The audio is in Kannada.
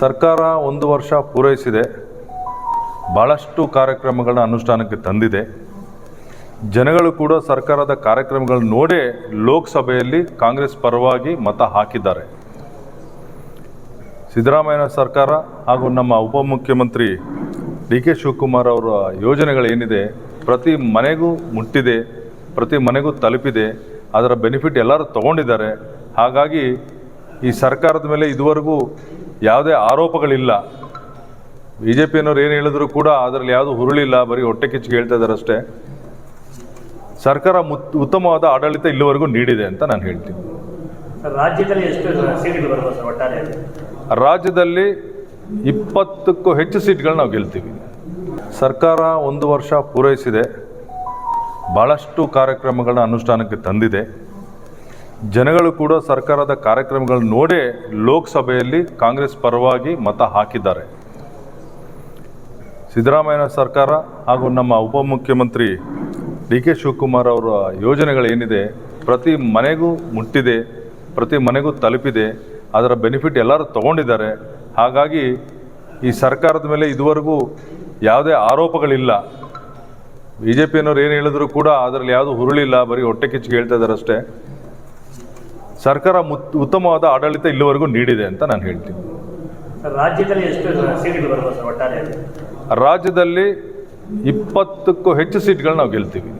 ಸರ್ಕಾರ ಒಂದು ವರ್ಷ ಪೂರೈಸಿದೆ. ಭಾಳಷ್ಟು ಕಾರ್ಯಕ್ರಮಗಳನ್ನ ಅನುಷ್ಠಾನಕ್ಕೆ ತಂದಿದೆ. ಜನಗಳು ಕೂಡ ಸರ್ಕಾರದ ಕಾರ್ಯಕ್ರಮಗಳನ್ನ ನೋಡೇ ಲೋಕಸಭೆಯಲ್ಲಿ ಕಾಂಗ್ರೆಸ್ ಪರವಾಗಿ ಮತ ಹಾಕಿದ್ದಾರೆ. ಸಿದ್ದರಾಮಯ್ಯ ಸರ್ಕಾರ ಹಾಗೂ ನಮ್ಮ ಉಪಮುಖ್ಯಮಂತ್ರಿ ಡಿ ಕೆ ಶಿವಕುಮಾರ್ ಅವರ ಯೋಜನೆಗಳೇನಿದೆ, ಪ್ರತಿ ಮನೆಗೂ ಮುಟ್ಟಿದೆ, ಪ್ರತಿ ಮನೆಗೂ ತಲುಪಿದೆ, ಅದರ ಬೆನಿಫಿಟ್ ಎಲ್ಲರೂ ತಗೊಂಡಿದ್ದಾರೆ. ಹಾಗಾಗಿ ಈ ಸರ್ಕಾರದ ಮೇಲೆ ಇದುವರೆಗೂ ಯಾವುದೇ ಆರೋಪಗಳಿಲ್ಲ. ಬಿ ಜೆ ಪಿಯನ್ನವ್ರು ಏನು ಹೇಳಿದ್ರು ಕೂಡ ಅದರಲ್ಲಿ ಯಾವುದು ಹುರುಳಿಲ್ಲ ಬರೀ ಹೊಟ್ಟೆ ಕಿಚ್ಚಿಗೆ ಹೇಳ್ತಾ ಇದ್ದಾರೆ ಅಷ್ಟೇ ಸರ್ಕಾರ ಮುತ್ ಉತ್ತಮವಾದ ಆಡಳಿತ ಇಲ್ಲಿವರೆಗೂ ನೀಡಿದೆ ಅಂತ ನಾನು ಹೇಳ್ತೀನಿ. ರಾಜ್ಯದಲ್ಲಿ ಇಪ್ಪತ್ತಕ್ಕೂ ಹೆಚ್ಚು ಸೀಟ್ಗಳನ್ನ ನಾವು ಗೆಲ್ತೀವಿ. ಸರ್ಕಾರ ಒಂದು ವರ್ಷ ಪೂರೈಸಿದೆ. ಭಾಳಷ್ಟು ಕಾರ್ಯಕ್ರಮಗಳನ್ನ ಅನುಷ್ಠಾನಕ್ಕೆ ತಂದಿದೆ. ಜನಗಳು ಕೂಡ ಸರ್ಕಾರದ ಕಾರ್ಯಕ್ರಮಗಳನ್ನ ನೋಡೇ ಲೋಕಸಭೆಯಲ್ಲಿ ಕಾಂಗ್ರೆಸ್ ಪರವಾಗಿ ಮತ ಹಾಕಿದ್ದಾರೆ. ಸಿದ್ದರಾಮಯ್ಯ ಸರ್ಕಾರ ಹಾಗೂ ನಮ್ಮ ಉಪಮುಖ್ಯಮಂತ್ರಿ ಡಿ ಕೆ ಶಿವಕುಮಾರ್ ಅವರ ಯೋಜನೆಗಳೇನಿದೆ, ಪ್ರತಿ ಮನೆಗೂ ಮುಟ್ಟಿದೆ, ಪ್ರತಿ ಮನೆಗೂ ತಲುಪಿದೆ, ಅದರ ಬೆನಿಫಿಟ್ ಎಲ್ಲರೂ ತಗೊಂಡಿದ್ದಾರೆ. ಹಾಗಾಗಿ ಈ ಸರ್ಕಾರದ ಮೇಲೆ ಇದುವರೆಗೂ ಯಾವುದೇ ಆರೋಪಗಳಿಲ್ಲ. ಬಿ ಜೆ ಪಿಯನ್ನವ್ರು ಏನು ಹೇಳಿದ್ರು ಕೂಡ ಅದರಲ್ಲಿ ಯಾವುದು ಹುರುಳಿಲ್ಲ, ಬರೀ ಹೊಟ್ಟೆ ಕಿಚ್ಚಿಗೆ ಹೇಳ್ತಾ ಇದ್ದಾರೆ ಅಷ್ಟೇ. ಸರ್ಕಾರ ಮುತ್ ಉತ್ತಮವಾದ ಆಡಳಿತ ಇಲ್ಲಿವರೆಗೂ ನೀಡಿದೆ ಅಂತ ನಾನು ಹೇಳ್ತೀನಿ. ರಾಜ್ಯದಲ್ಲಿ ಎಷ್ಟು ರಾಜ್ಯದಲ್ಲಿ ಇಪ್ಪತ್ತಕ್ಕೂ ಹೆಚ್ಚು ಸೀಟ್ಗಳನ್ನ ನಾವು ಗೆಲ್ತೀವಿ.